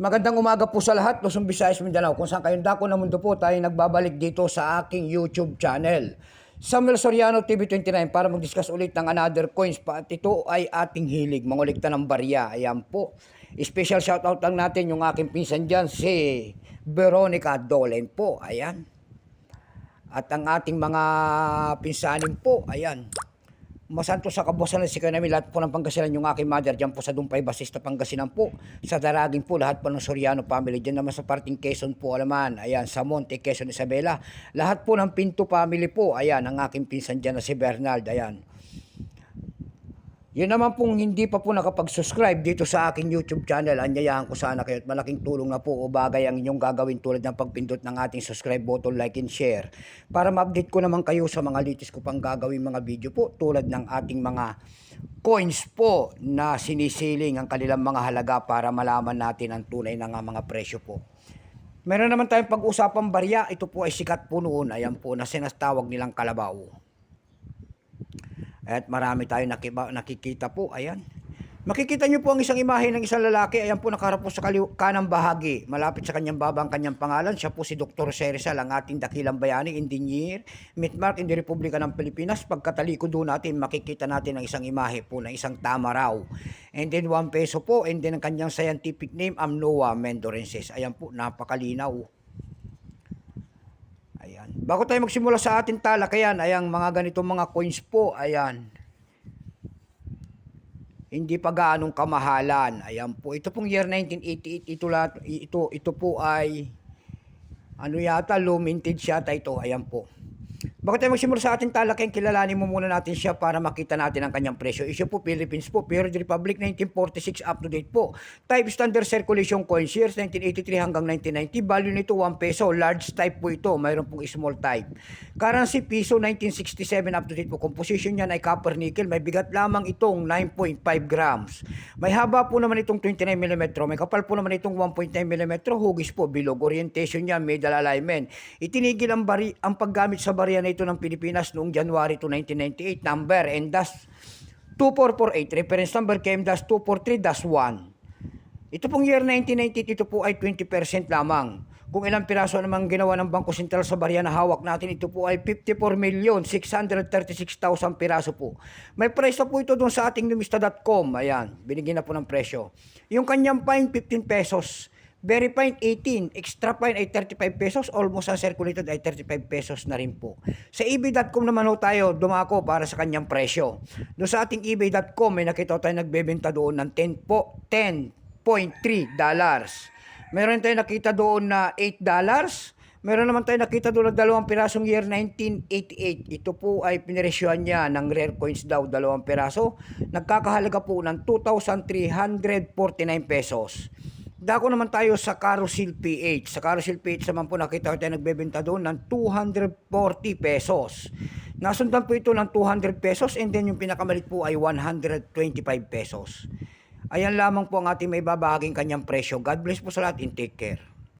Magandang umaga po sa lahat, Luzon, Visayas, Mindanao. Kung saan kayong dako na mundo po, tayo nagbabalik dito sa aking YouTube channel. Samuel Soriano TV29 para mag-discuss ulit ng another coins at ito ay ating hilig, mangulikta ng barya. Ayan po. Special shoutout lang natin yung aking pinsan dyan, si Veronica Dolen po. Ayan. At ang ating mga pinsanin po, ayan. Masanto sa kabusan si kanami lahat po ng Pangasinan yung aking mother dyan po sa Dumpay Basista Pangasinan po. Sa Daragin po lahat po ng Soriano family dyan naman sa parting Quezon po alaman. Ayan sa Monte Quezon Isabela. Lahat po ng Pinto family po. Ayan ang aking pinsan dyan na si Bernard. Ayan. Yun naman pong hindi pa po nakapag-subscribe dito sa aking YouTube channel, anyayahan ko sana kayo at malaking tulong na po o bagay ang inyong gagawin tulad ng pagpindot ng ating subscribe button, like and share para ma-update ko naman kayo sa mga litis ko pang gagawin mga video po tulad ng ating mga coins po na sinisiling ang kanilang mga halaga para malaman natin ang tunay na mga presyo po. Meron naman tayong pag-usapang barya, ito po ay sikat po noon, ayan po na sinastawag nilang kalabaw. At marami tayo nakiba, nakikita po. Ayan. Makikita niyo po ang isang imahe ng isang lalaki. Ayan po nakaharap po sa kaliw- kanang bahagi. Malapit sa kanyang baba ang kanyang pangalan. Siya po si Dr. Serizal, ang ating dakilang bayani, engineer, midmark in the Republika ng Pilipinas. Pagkatalikod doon natin, makikita natin ang isang imahe po ng isang tama raw. And then 1 peso po. And then ang kanyang scientific name, Amnoa mendorensis. Ayan po, napakalinaw. Ayan. Bago tayo magsimula sa ating talakayan, ayan, mga ganitong mga coins po, ayan. Hindi pa gaanong kamahalan. Ayan po. Ito pong year 1988, ito, lahat, ito, ito po ay, ano yata, low mintage yata ito. Ayan po. Bago tayo magsimula sa ating talakayan, kilalanin mo muna natin siya para makita natin ang kanyang presyo. Issue po Philippines po, Period Republic 1946 up to date po. Type Standard Circulation Coins, years 1983 hanggang 1990. Value nito 1 peso. Large type po ito, mayroon pong small type. Currency piso 1967 up to date po. Composition niyan ay copper nickel. May bigat lamang itong 9.5 grams. May haba po naman itong 29 mm. May kapal po naman itong 1.9 mm. Hugis po, bilog. Orientation niya, middle alignment. Itinigil ang, bari, ang paggamit sa barya na ito ng Pilipinas noong January to 1998. Number and das 2448. Reference number KM-243-1. Ito pong year 1998, ito po ay 20% lamang. Kung ilang piraso namang ginawa ng Bangko Sentral sa barya na hawak natin, ito po ay 54,636,000 piraso po. May price na po ito doon sa ating lumista.com. Ayan, binigyan na po ng presyo. Yung kanyang fine, 15 pesos. Very fine, 18. Extra fine ay 35 pesos. Almost ang circulated ay 35 pesos na rin po. Sa ebay.com naman ho tayo dumako para sa kanyang presyo. Doon sa ating ebay.com, may nakita tayo nagbebenta doon ng 10 po, 10.3 dollars. Meron tayo nakita doon na 8 dollars. Meron naman tayo nakita doon ng dalawang pirasong year 1988. Ito po ay piniresyohan niya ng rare coins daw, dalawang piraso. Nagkakahalaga po ng 2,349 pesos. Dako naman tayo sa Carousel PH. Sa Carousel PH naman po nakita ko tayo nagbebenta doon ng 240 pesos. Nasundan po ito ng 200 pesos and then yung pinakamalit po ay 125 pesos. Ayan lamang po ang ating may babahaging kanyang presyo. God bless po sa lahat and take care.